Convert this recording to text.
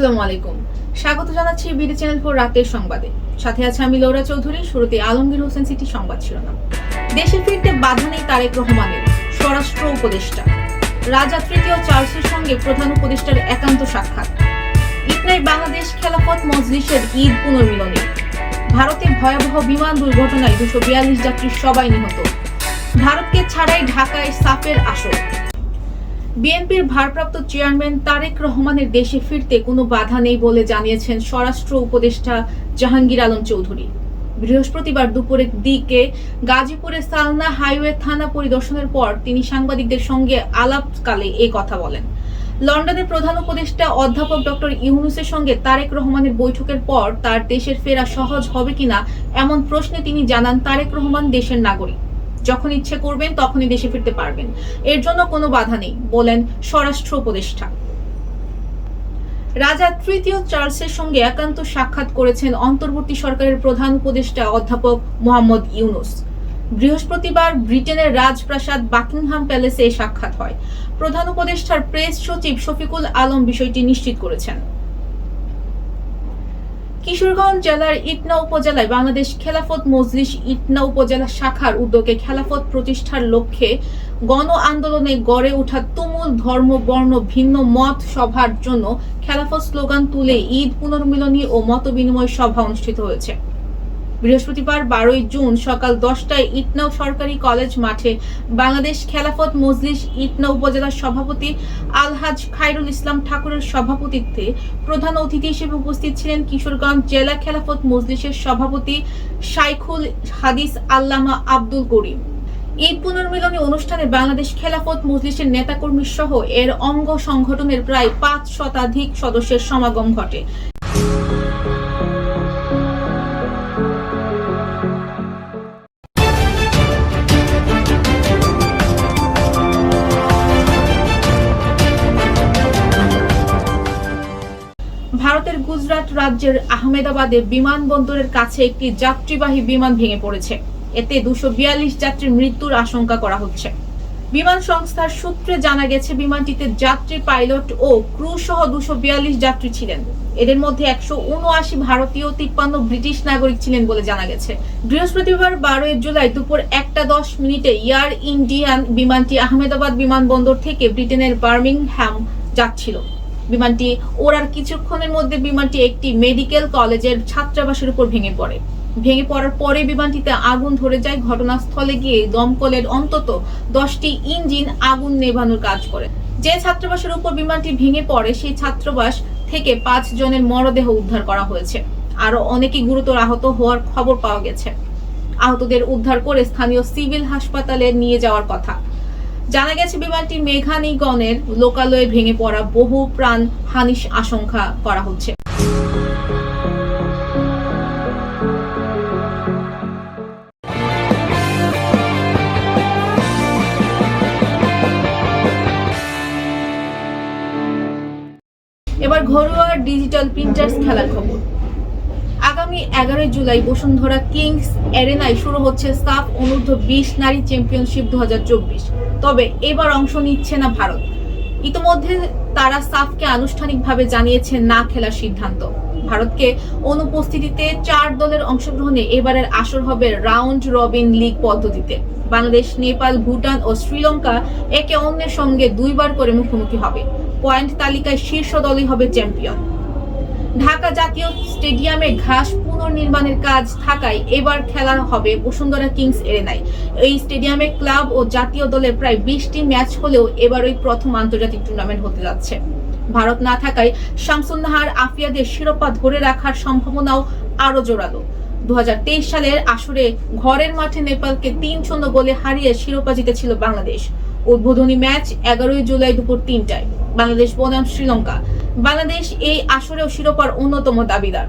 আসসালামু আলাইকুম। স্বাগত জানাচ্ছি বিডি চ্যানেল ফোর রাতের সংবাদে। সাথে আছে আমি লৌরা চৌধুরী, শুরুতে আলমগীর হোসেন সিটি সংবাদ শিরোনাম। দেশে ফিরতে বাধা নেই তারেক রহমানের, স্বরাষ্ট্র উপদেষ্টা। রাজা তৃতীয় চার্লসের সঙ্গে প্রধান উপদেষ্টার একান্ত সাক্ষাৎ। ইতনাই বাংলাদেশ খেলাফত মজলিসের ঈদ পুনর্মিলনী। ভারতে ভয়াবহ বিমান দুর্ঘটনায় দুশো বিয়াল্লিশ যাত্রী সবাই নিহত। ভারতকে ছাড়াই ঢাকায় সাফের আসর। বিএনপির ভারপ্রাপ্ত চেয়ারম্যান তারেক রহমানের দেশে ফিরতে কোনো বাধা নেই বলে জানিয়েছেন স্বরাষ্ট্র উপদেষ্টা জাহাঙ্গীর আলম চৌধুরী। বৃহস্পতিবার দুপুরের দিকে গাজীপুরের সালনা হাইওয়ে থানা পরিদর্শনের পর তিনি সাংবাদিকদের সঙ্গে আলাপকালে এই কথা বলেন। লন্ডনের প্রধান উপদেষ্টা অধ্যাপক ডক্টর ইউনুসের সঙ্গে তারেক রহমানের বৈঠকের পর তার দেশের ফেরা সহজ হবে কিনা এমন প্রশ্নে তিনি জানান, তারেক রহমান দেশের নাগরিক। যখন ইচ্ছে করবেন, তখনই দেশে ফিরতে পারবেন। এর জন্য কোনো বাধা নেই, বলেন স্বরাষ্ট্র উপদেষ্টা। রাজা তৃতীয় চার্লসের সঙ্গে একান্ত সাক্ষাৎ করেছেন অন্তর্বর্তী সরকারের প্রধান উপদেষ্টা অধ্যাপক মোহাম্মদ ইউনুস। বৃহস্পতিবার ব্রিটেনের রাজপ্রাসাদ বাকিংহাম প্যালেসে সাক্ষাৎ হয়। প্রধান উপদেষ্টার প্রেস সচিব শফিকুল আলম বিষয়টি নিশ্চিত করেছেন। কিশোরগঞ্জ জেলার ইটনা উপজেলায় বাংলাদেশ খেলাফত মজলিস ইটনা উপজেলা শাখার উদ্যোগে খেলাফত প্রতিষ্ঠার লক্ষ্যে গণ আন্দোলনে গড়ে ওঠা তুমুল ধর্ম, বর্ণ, ভিন্ন মত সভার জন্য খেলাফত স্লোগান তুলে ঈদ পুনর্মিলনী ও মত বিনিময় সভা অনুষ্ঠিত হয়েছে। বৃহস্পতিবার বারোই জুন সকাল দশটায় ইটনাও সরকারি কলেজ মাঠে বাংলাদেশ খেলাফত মজলিস ইটনা উপজেলার সভাপতি আলহাজ খায়রুল ইসলাম ঠাকুরের সভাপতিত্বে প্রধান অতিথি হিসেবে উপস্থিত ছিলেন কিশোরগঞ্জ জেলা খেলাফত মজলিসের সভাপতি শাইখুল হাদিস আল্লামা আব্দুল করিম। ঈদ পুনর্মিলনী অনুষ্ঠানে বাংলাদেশ খেলাফত মজলিসের নেতাকর্মী সহ এর অঙ্গ সংগঠনের প্রায় পাঁচ শতাধিক সদস্যের সমাগম ঘটে। গুজরাট রাজ্যের আহমেদাবাদে বিমানবন্দরের কাছে একটি যাত্রীবাহী বিমান ভেঙে পড়েছে। এতে দুশো বিয়াল্লিশ যাত্রীর মৃত্যুর আশঙ্কা করা হচ্ছে। বিমান সংস্থার সূত্রে জানা গেছে, বিমানটিতে যাত্রী, পাইলট ও ক্রু সহ দুশো বিয়াল্লিশ যাত্রী ছিলেন। এদের মধ্যে একশো উনআশি ভারতীয়, তিপ্পান্ন ব্রিটিশ নাগরিক ছিলেন বলে জানা গেছে। বৃহস্পতিবার বারোই জুলাই দুপুর একটা দশ মিনিটে এয়ার ইন্ডিয়ান বিমানটি আহমেদাবাদ বিমানবন্দর থেকে ব্রিটেনের বার্মিংহ্যাম যাচ্ছিল। বিমানটি ওড়ার কিছুক্ষণের মধ্যে বিমানটি একটি মেডিকেল কলেজের ছাত্রাবাসের উপর ভেঙে পড়ে। ভেঙে পড়ার পরে বিমানটিতে আগুন ধরে যায়। ঘটনাস্থলে গিয়ে দমকলের অন্তত দশটি ইঞ্জিন আগুন নেভানোর কাজ করে। যে ছাত্রাবাসের উপর বিমানটি ভেঙে পড়ে, সেই ছাত্রাবাস থেকে পাঁচ জনের মরদেহ উদ্ধার করা হয়েছে। আরও অনেকেই গুরুতর আহত হওয়ার খবর পাওয়া গেছে। আহতদের উদ্ধার করে স্থানীয় সিভিল হাসপাতালে নিয়ে যাওয়ার কথা। জানা গেছে, বিমানটি মেঘানিগণের লোকালয়ে ভেঙে পড়া বহু প্রাণ হানির আশঙ্কা করা হচ্ছে। এবার ঘরোয়া ডিজিটাল প্রিন্টার্স খেলার খবর। আগামী এগারোই জুলাই বসুন্ধরা কিংস এরেনায় শুরু হচ্ছে সাফ অনূর্ধ্ব বিশ নারী চ্যাম্পিয়নশিপ দু হাজার চব্বিশ। তবে এবার অংশ নিচ্ছে না ভারত। ইতোমধ্যে তারা সাফকে আনুষ্ঠানিকভাবে জানিয়েছে না খেলার সিদ্ধান্ত। ভারতকে অনুপস্থিতিতে চার দলের অংশগ্রহণে এবারের আসর হবে রাউন্ড রবিন লিগ পদ্ধতিতে। বাংলাদেশ, নেপাল, ভুটান ও শ্রীলঙ্কা একে অন্যের সঙ্গে দুইবার করে মুখোমুখি হবে। পয়েন্ট তালিকায় শীর্ষ দলই হবে চ্যাম্পিয়ন। ঢাকা জাতীয় স্টেডিয়ামে ঘাস পুনর্নির্মাণের কাজ থাকায় এবার খেলা হবে বসুন্ধরা কিংস এরেনায়। এই স্টেডিয়ামে ক্লাব ও জাতীয় দলের প্রায় বিশটি ম্যাচ হলেও এবার ওই প্রথম আন্তর্জাতিক টুর্নামেন্ট হতে যাচ্ছে। ভারত না থাকায় শামসুন্নাহার আফিয়াদের শিরোপা ধরে রাখার সম্ভাবনাও আরও জোরালো। দু সালের আসরে ঘরের মাঠে নেপালকে তিন শূন্য গোলে হারিয়ে শিরোপা জিতেছিল বাংলাদেশ। উদ্বোধনী ম্যাচ এগারোই জুলাই দুপুর তিনটায়। বাংলাদেশ বনাম শ্রীলঙ্কা। বাংলাদেশ এই আসরেও শিরোপার অন্যতম দাবিদার।